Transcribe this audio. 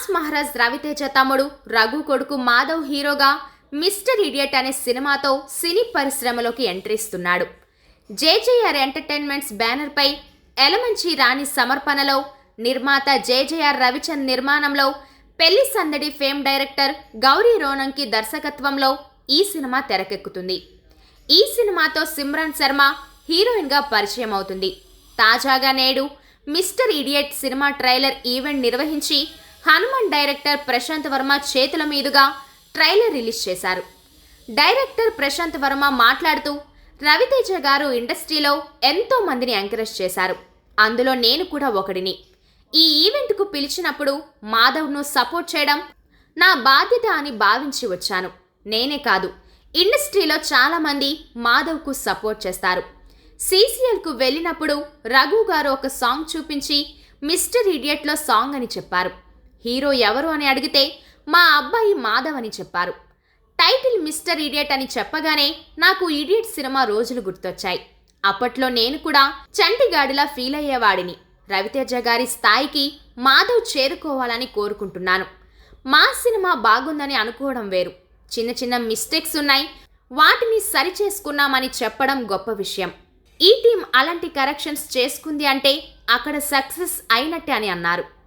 Mass Maharaj Raviteja తమ్ముడు రఘు కొడుకు మాధవ్ హీరోగా మిస్టర్ ఇడియట్ అనే సినిమాతో సినీ పరిశ్రమలోకి ఎంట్రీ ఇస్తున్నాడు. జేజేఆర్ ఎంటర్టైన్మెంట్స్ బ్యానర్పై ఎలమంచి రాణి సమర్పణలో నిర్మాత జేజేఆర్ రవిచంద్ నిర్మాణంలో పెళ్ళి సందడి ఫేమ్ డైరెక్టర్ గౌరీ రోనంకి దర్శకత్వంలో ఈ సినిమా తెరకెక్కుతుంది. ఈ సినిమాతో సిమ్రాన్ శర్మ హీరోయిన్గా పరిచయం అవుతుంది తాజాగా నేడు mister idiot cinema trailer event నిర్వహించి హనుమాన్ డైరెక్టర్ ప్రశాంత్ వర్మ చేతుల మీదుగా ట్రైలర్ రిలీజ్ చేశారు. డైరెక్టర్ ప్రశాంత్ వర్మ మాట్లాడుతూ రవితేజ గారు ఇండస్ట్రీలో ఎంతో మందిని ఎంకరేజ్ చేశారు. అందులో నేను కూడా ఒకడిని. ఈ ఈవెంట్కు పిలిచినప్పుడు మాధవ్ను సపోర్ట్ చేయడం నా బాధ్యత అని భావించి వచ్చాను. నేనే కాదు ఇండస్ట్రీలో చాలామంది మాధవ్కు సపోర్ట్ చేస్తారు. సీసీఎల్కు వెళ్ళినప్పుడు రఘు గారు ఒక సాంగ్ చూపించి మిస్టర్ ఇడియట్లో సాంగ్ అని చెప్పారు. హీరో ఎవరు అని అడిగితే మా అబ్బాయి మాధవ్ అని చెప్పారు. టైటిల్ మిస్టర్ ఇడియట్ అని చెప్పగానే నాకు ఇడియట్ సినిమా రోజులు గుర్తొచ్చాయి. అప్పట్లో నేను కూడా చంటిగాడిలా ఫీల్ అయ్యేవాడిని. రవితేజ గారి స్థాయికి మాధవ్ చేరుకోవాలని కోరుకుంటున్నాను. మా సినిమా బాగుందని అనుకోవడం వేరు. చిన్న చిన్న మిస్టేక్స్ ఉన్నాయి. వాటిని సరిచేసుకున్నామని చెప్పడం గొప్ప విషయం. ఈ టీం అలాంటి కరెక్షన్స్ చేసుకుంది అంటే అక్కడ సక్సెస్ అయినట్టే అని అన్నారు.